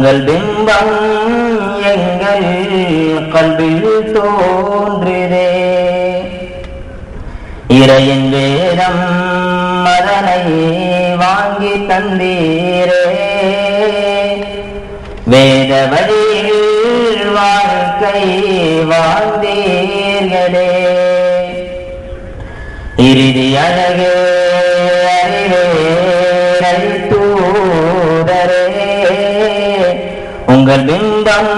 உங்கள் பிம்பம் எங்கள் கல்வியில் தோன்றுதே இறையின் வேதம் மதனை வாங்கி தந்தீரே. வேத வழியில் வாழ்க்கை வாழ்ந்தீர்களே. இறுதி அழகே உங்கள் பிம்பம்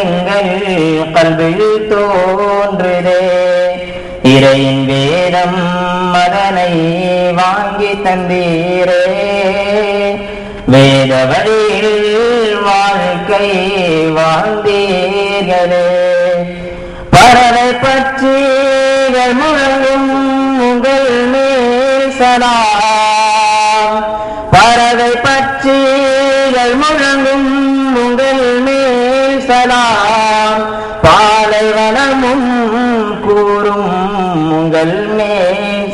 எங்கள் கல்வியில் தோன்றுதே இறையின் வேதம் மதனை வாங்கி தந்தீரே. வேத வழியில் வாழ்க்கை வாழ்ந்தீர்களே. சலாம் பாலைவனமும் கூறும் உங்கள் மேல்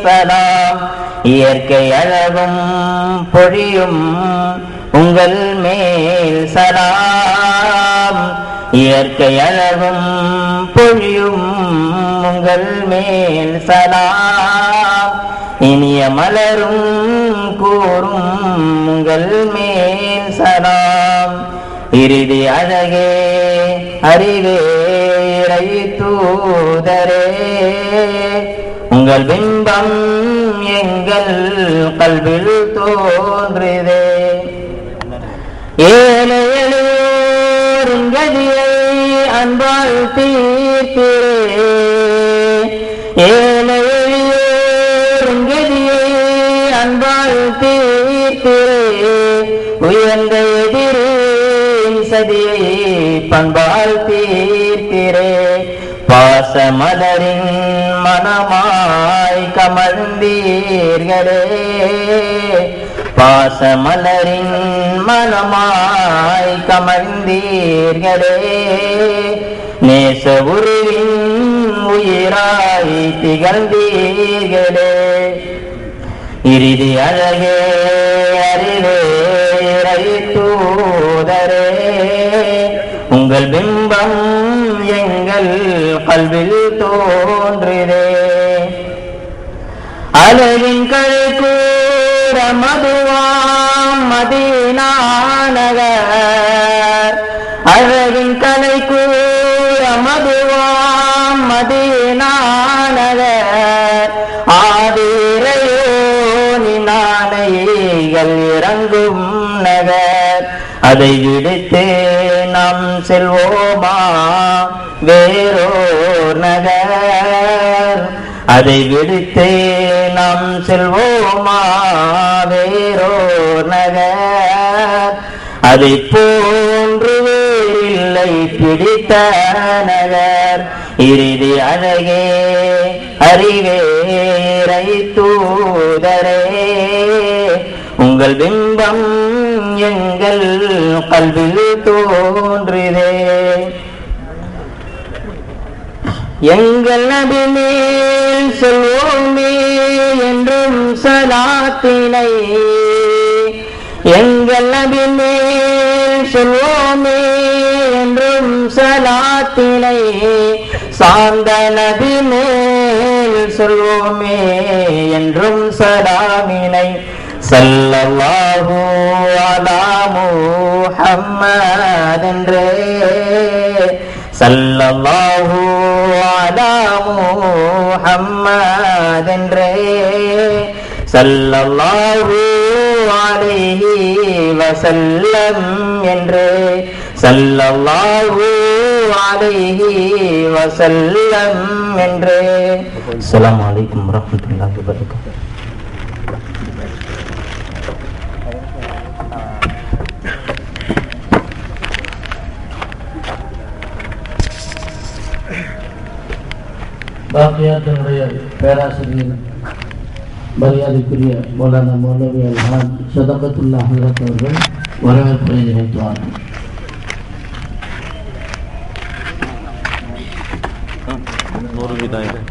இயற்கை அழகும் பொழியும் உங்கள் மேல் சலாம் இயற்கை அழகும் பொழியும் உங்கள் மேல் சலாம் இனிய மலரும் கூறும் உங்கள் மேல் சலாம் இறுதி அழகே அறிவே தூதரே. உங்கள் பிம்பம் எங்கள் கல்வில் தோன்றுதே. ஏழை எழுவோரும் கதியை அன்பால் தீர்க்கிறே. ஏழை எளியோரும் கதியை அன்பால் தீர்க்கிறே. உயர்ந்த சதியை பண்பால் தீர்க்கிறே. பாசமலரின் மனமாய் கமழ்ந்தீர்களே. பாசமலரின் மனமாய் கமழ்ந்தீர்களே. நேச உருவின் உயிராய் திகழ்ந்தீர்களே. இறுதி அழகே இன்பம் எங்கள் கல்வில் தோன்றுதே. அலரின் கழுக்கூற மதுவாம் மதீனானகர் அழகின் கலை கூற மதுவாம் மதீனானகர் ஆதிரையோ நாளைகள் இறங்கும் நகர். அதை விடுத்து நாம் செல்வோமா? வேறோ நகர். அதை விடுத்து நாம் செல்வோமா? வேறோர் நகர். அதை போன்று இல்லை பிடித்த நகர். இறுதி அழகே அறிவேரை தூதரே உங்கள் பிம்பம் எங்கள் கல்வியில் தோன்றுதே. எங்கள் நபிமேல் சொல்வோமே என்றும் சலாத்தினை. எங்கள் நபிமேல் சொல்வோமே என்றும் சலாத்தினை. சாந்த நபி மேல் சொல்வோமே என்றும் சலாமினை. சல்லல்லாஹு அலா முஹம்மத் என்றே சல்லல்லாஹு அலா முஹம்மத் என்றே சல்லல்லாஹு அலைஹி வஸல்லம் என்றே. சல்லல்லாஹு அலைஹி வஸல்லம் என்றே. அஸ்ஸலாமு அலைக்கும் வரஹ்மத்துல்லாஹி வபரகாத்துஹு. பாக்கியாத்தினுடைய பேராசிரியர் மரியாதைக்குரிய மௌலானா மௌலவி அல்ஹான் சதகத்துல்லா ஹசரத் அவர்கள் வரவேற்பை நிகழ்த்துவார்கள் நூறு விதாயம்